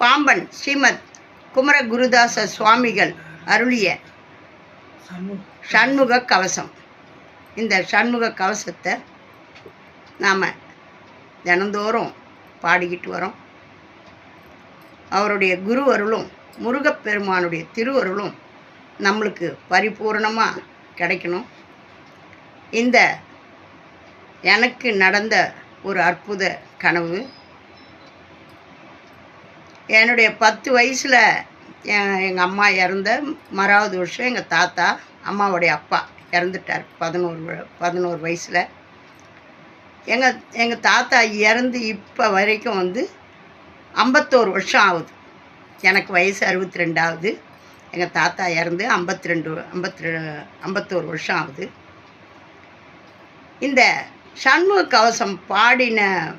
பாம்பன் ஸ்ரீமத் குமர குருதாச சுவாமிகள் அருளிய சண்முக கவசம். இந்த சண்முக கவசத்தை நாம் தினந்தோறும் பாடிக்கிட்டு வரோம். அவருடைய குரு அருளும் முருகப்பெருமானுடைய திருவருளும் நம்மளுக்கு பரிபூர்ணமாக கிடைக்கணும். இந்த எனக்கு நடந்த ஒரு அற்புத கனவு என்னுடைய பத்து வயசில் எங்கள் அம்மா இறந்த மறாவது வருஷம் எங்கள் தாத்தா அம்மாவுடைய அப்பா இறந்துட்டார் பதினோரு வ- பதினோரு வயசில். எங்கள் எங்கள் தாத்தா இறந்து இப்போ வரைக்கும் வந்து ஐம்பத்தோரு வருஷம் ஆகுது. எனக்கு வயசு அறுபத்தி ரெண்டாவது எங்கள் தாத்தா இறந்து ஐம்பத்தி ரெண்டு ஐம்பத்தி ஐம்பத்தோரு வருஷம் ஆகுது. இந்த சண்முக கவசம் பாடின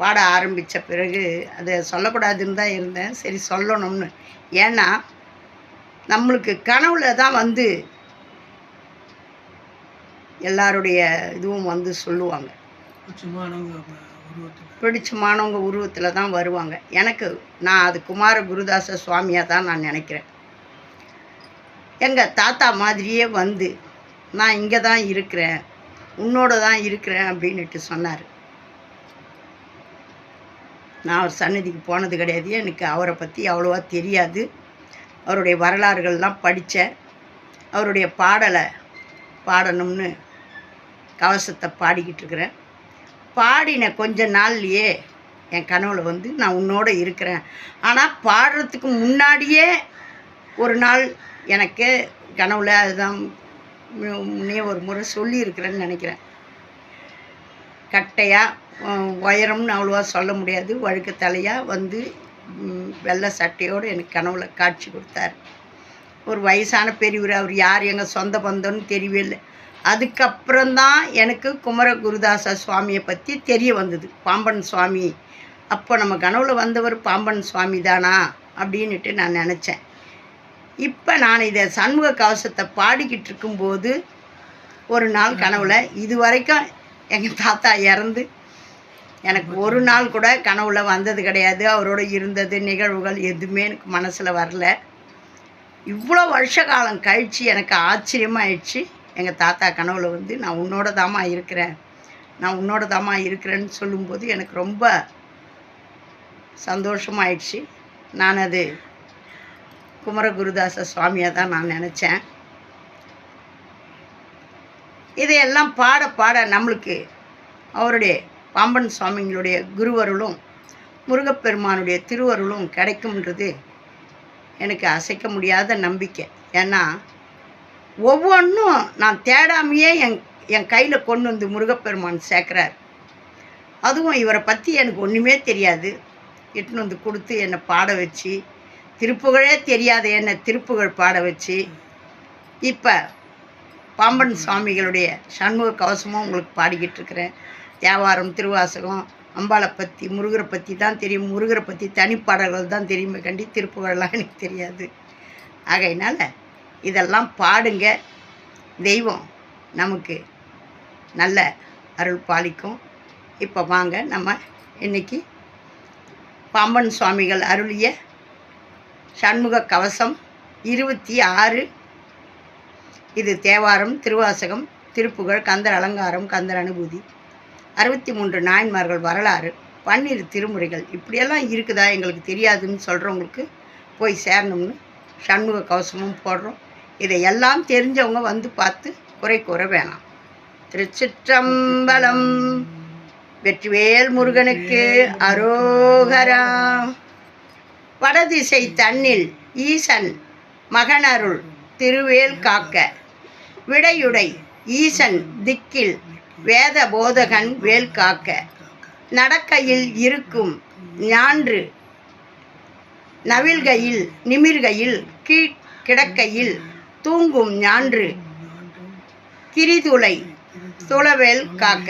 பாட ஆரம்பித்த பிறகு அதை சொல்லக்கூடாதுன்னு தான் இருந்தேன். சரி சொல்லணும்னு. ஏன்னா நம்மளுக்கு கனவுல தான் வந்து எல்லாருடைய இதுவும் வந்து சொல்லுவாங்க. பிடிச்சமானவங்க உருவத்தில் தான் வருவாங்க. எனக்கு நான் அது குமார குருதாச சுவாமியாக தான் நான் நினைக்கிறேன். எங்கள் தாத்தா மாதிரியே வந்து நான் இங்கே தான் இருக்கிறேன் உன்னோட தான் இருக்கிறேன் அப்படின்னுட்டு சொன்னார். நான் அவர் சன்னதிக்கு போனது கிடையாது. எனக்கு அவரை பற்றி அவ்வளோவா தெரியாது. அவருடைய வரலாறுகள்லாம் படித்தேன். அவருடைய பாடலை பாடணும்னு கவசத்தை பாடிக்கிட்டு இருக்கிறேன். பாடின கொஞ்ச நாள்லையே என் கனவுல வந்து நான் உன்னோட இருக்கிறேன். ஆனால் பாடுறதுக்கு முன்னாடியே ஒரு நாள் எனக்கு கனவுல அதுதான் முன்னே ஒரு முறை சொல்லியிருக்கிறேன்னு நினைக்கிறேன். கட்டையாக உயரம்னு அவ்வளோவா சொல்ல முடியாது. வழுக்க தலையாக வந்து வெள்ளை சட்டையோடு எனக்கு கனவுல காட்சி கொடுத்தாரு. ஒரு வயசான பெரியவர் அவர் யார் எங்கள் சொந்த பந்தம்னு தெரியவே இல்லை அதுக்கப்புறம்தான் எனக்கு குமர குருதாச சுவாமியை பற்றி தெரிய வந்தது. பாம்பன் சுவாமி அப்போ நம்ம கனவுல வந்தவர் பாம்பன் சுவாமி தானா அப்படின்ட்டு நான் நினச்சேன். இப்போ நான் இதை சண்முக கவசத்தை பாடிக்கிட்டு இருக்கும்போது ஒரு நாள் கனவுல இது வரைக்கும் எங்கள் தாத்தா இறந்து எனக்கு ஒரு நாள் கூட கனவுல வந்தது கிடையாது. அவரோட இருந்தது நிகழ்வுகள் எதுவுமே எனக்கு மனசில் வரல. இவ்வளோ வருஷ காலம் கழித்து எனக்கு ஆச்சரியமாயிடுச்சு. எங்கள் தாத்தா கனவுல வந்து நான் உன்னோட தாமா இருக்கிறேன். நான் உன்னோட தாமா இருக்கிறேன்னு சொல்லும்போது எனக்கு ரொம்ப சந்தோஷமாயிடுச்சு. நான் அது குமரகுருதாச சுவாமியாக தான் நான் நினச்சேன். இதையெல்லாம் பாட பாட நம்மளுக்கு அவருடைய பாம்பன் சுவாமிங்களுடைய குருவருளும் முருகப்பெருமானுடைய திருவருளும் கிடைக்கும்ன்றது எனக்கு அசைக்க முடியாத நம்பிக்கை. ஏன்னா ஒவ்வொன்றும் நான் தேடாமையே என் என் கையில் கொண்டு வந்து முருகப்பெருமான் சேர்க்குறார். அதுவும் இவரை பற்றி எனக்கு ஒன்றுமே தெரியாது. இட்டுன்னு வந்து கொடுத்து என்னை பாட வச்சு திருப்புகழே தெரியாத என்னை திருப்புகழ் பாட வச்சு இப்போ பாம்பன் சுவாமிகளுடைய சண்முக கவசமும் உங்களுக்கு பாடிக்கிட்டு இருக்கிறேன். தேவாரம் திருவாசகம் அம்பாளை பற்றி முருகரை பற்றி தான் தெரியும். முருகரை பற்றி தனிப்பாடல்கள் தான் தெரியுமே கண்டி திருப்புகழெல்லாம் எனக்கு தெரியாது. ஆகையினால் இதெல்லாம் பாடுங்க. தெய்வம் நமக்கு நல்ல அருள் பாலிக்கும். இப்போ வாங்க நம்ம இன்னைக்கு பாம்பன் சுவாமிகள் அருளிய சண்முக கவசம் இருபத்தி ஆறு. இது தேவாரம் திருவாசகம் திருப்புகழ் கந்தர் அலங்காரம் கந்தர் அனுபூதி. அறுபத்தி மூன்று நாயன்மார்கள் வரலாறு பன்னிரு திருமுறைகள் இப்படியெல்லாம் இருக்குதா எங்களுக்கு தெரியாதுன்னு சொல்கிறவங்களுக்கு போய் சேரணும்னு சண்முக கவசமும் போடுறோம். இதை எல்லாம் தெரிஞ்சவங்க வந்து பார்த்து குறை கூற வேணாம். திருச்சிற்றம்பலம் வெற்றிவேல் முருகனுக்கு அரோகரா. வடதிசை தன்னில் ஈசன் மகனருள் திருவேல் காக்க. விடையுடை ஈசன் திக்கில் வேத போதகன் வேல் காக்க நடக்கையில் இருக்கும் ஞான்று நவில்கையில் நிமிர்கையில் கீழ் கிடக்கையில் தூங்கும் ஞான்று கிரிதுளை துளவேல் காக்க.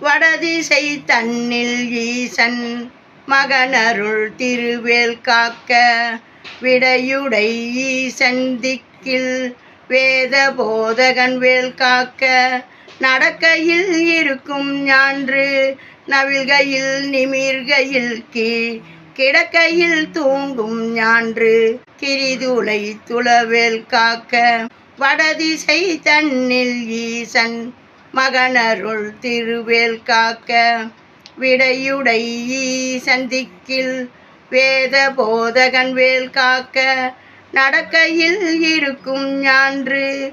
வடதிசை தன்னில் ஈசன் மகனருள் திருவேல் காக்க விடையுடை ஈசன் திக்கில் வேத போதகன் வேல் காக்க நடக்கையில் இருக்கும் ஞான்று நவில்கையில் நிமிர்கையில் கீழ் கிடக்கையில் தூங்கும் ஞான்று கிரிதுளை துளவேல் காக்க வடதிசை தன்னில் ஈசன் மகனருள் திருவேல் காக்க விடையுடை ஈசன் திக்கில் வேத போதகன் வேல் காக்க நடக்கையில் இருக்கும் ஞான்று.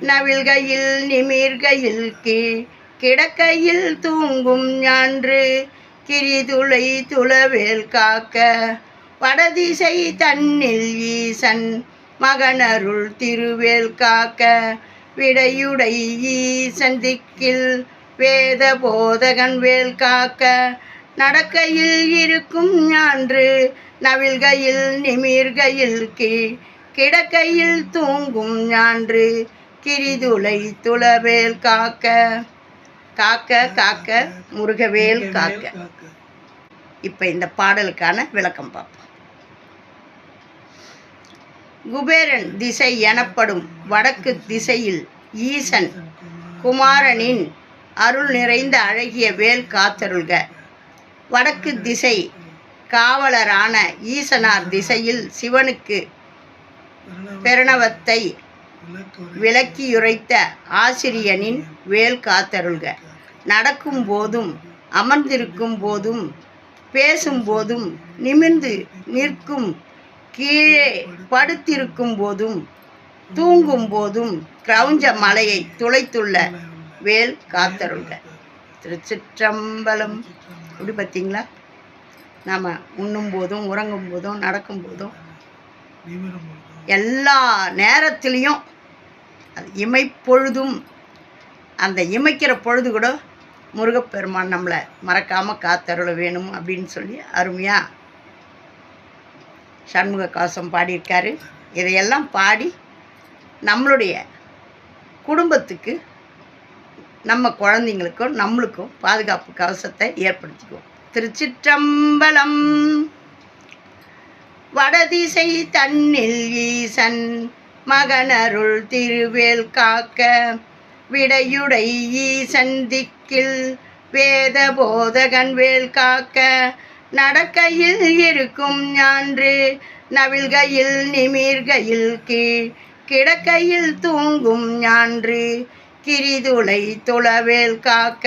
நவில்கையில் நிமிர்கையில் கீழ் கிடக்கையில் தூங்கும் ஞான்று. கிரிதுளை துளவேல் காக்க வடதிசை தன்னில் ஈசன். மகனருள் திருவேல் காக்க விடையுடை ஈசன் திக்கில் வேத போதகன் வேல் காக்க. நடக்கையில் இருக்கும் ஞான்று நவில்கையில் நிமிர்கையில் கீழ் கிடக்கையில் தூங்கும் ஞான்று கிரிதுளை துளவேல் காக்க. காக்க காக்க முருகவேல் காக்க. இப்போ இந்த பாடலுக்கான விளக்கம் பார்ப்போம். குபேரன் திசை எனப்படும் வடக்கு திசையில் ஈசன் குமாரனின் அருள் நிறைந்த அழகிய வேல் காத்தருள்க. வடக்கு திசை காவலரான ஈசனார் திசையில் சிவனுக்கு பிரணவத்தை விளக்கியுரைத்த ஆசிரியனின் வேல் காத்தருள்க. நடக்கும் போதும் அமர்ந்திருக்கும் போதும் பேசும் போதும் நிமிர்ந்து நிற்கும் கீழே படுத்திருக்கும் போதும் தூங்கும் போதும் கிரௌஞ்ச மலையை துளைத்துள்ள வேல் காத்தருள்க. திருச்சிற்றம்பலம். இப்படி பார்த்தீங்களா? நாம் உண்ணும் போதும் உறங்கும் போதும் நடக்கும் போதும் எல்லா நேரத்துலேயும் அது இமைப்பொழுதும் அந்த இமைக்கிற பொழுது கூட முருகப்பெருமான் நம்மளை மறக்காமல் காத்தருள வேணும் அப்படின்னு சொல்லி அருமையாக சண்முக கவசம் பாடியிருக்காரு. இதையெல்லாம் பாடி நம்மளுடைய குடும்பத்துக்கு நம்ம குழந்தைங்களுக்கும் நம்மளுக்கும் பாதுகாப்பு கவசத்தை ஏற்படுத்திக்குவோம். திருச்சிற்றம்பலம். வடதிசை தன்னில் ஈசன் மகனருள் திருவேல் காக்க விடையுடை ஈசன் திக்கில் வேத போதகன் வேல் காக்க நடக்கையில் இருக்கும் ஞான்று நவில்கையில் நிமிர்கையில் கீழ் கிடக்கையில் தூங்கும் ஞான்று கிரிதுளை துளவேல் காக்க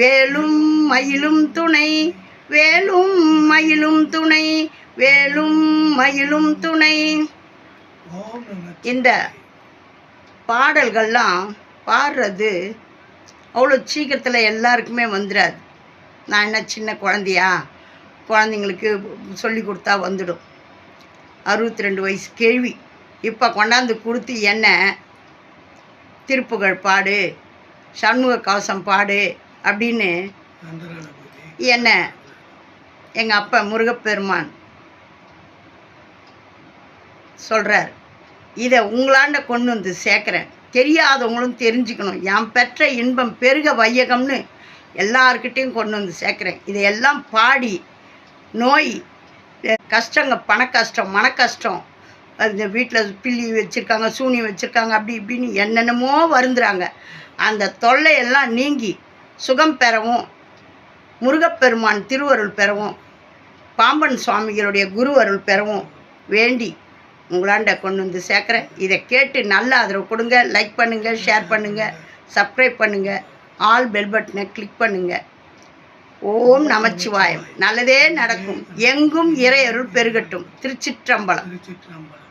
வேலும் மயிலும் துணை வேலும் மயிலும் துணை வேலும் மயிலும் துணை. இந்த பாடல்கள்லாம் பாடுறது அவ்வளோ சீக்கிரத்தில் எல்லாருக்குமே வந்துடாது நான் என்ன சின்ன குழந்தையா? குழந்தைங்களுக்கு சொல்லி கொடுத்தா வந்துடும். அறுபத்தி ரெண்டு வயசு கேள்வி. இப்போ கொண்டாந்து கொடுத்து என்ன? திருப்புகழ் பாடு சண்முக கவசம் பாடு அப்படின்னு என்ன? எங்கள் அப்பா முருகப்பெருமான் சொல்கிறார் இதை உங்களாண்ட கொண்டு வந்து சேர்க்குறேன். தெரியாதவங்களும் தெரிஞ்சுக்கணும். என் பெற்ற இன்பம் பெருக வையகம்னு எல்லார்கிட்டேயும் கொண்டு வந்து சேர்க்குறேன். இதையெல்லாம் பாடி நோய் கஷ்டங்க பண கஷ்டம் மன கஷ்டம் அந்த வீட்டில் பில்லி வச்சுருக்காங்க சூனி வச்சுருக்காங்க அப்படி இப்படின்னு என்னென்னமோ வருந்துறாங்க. அந்த தொல்லையெல்லாம் நீங்கி சுகம் பெறவும் முருகப்பெருமான் திருவருள் பெறவும் பாம்பன் சுவாமிகளுடைய குருவருள் பெறவும் வேண்டி உங்களாண்ட கொண்டு வந்து சேர்க்குறேன். இதை கேட்டு நல்ல ஆதரவு கொடுங்க. லைக் பண்ணுங்கள் ஷேர் பண்ணுங்கள் சப்ஸ்கிரைப் பண்ணுங்கள் ஆல் பெல் பட்டனை கிளிக் பண்ணுங்கள் ஓம் நமச்சிவாயம். நல்லதே நடக்கும். எங்கும் இறையருள் பெருகட்டும். திருச்சிற்றம்பலம். திருச்சிற்றம்பலம்.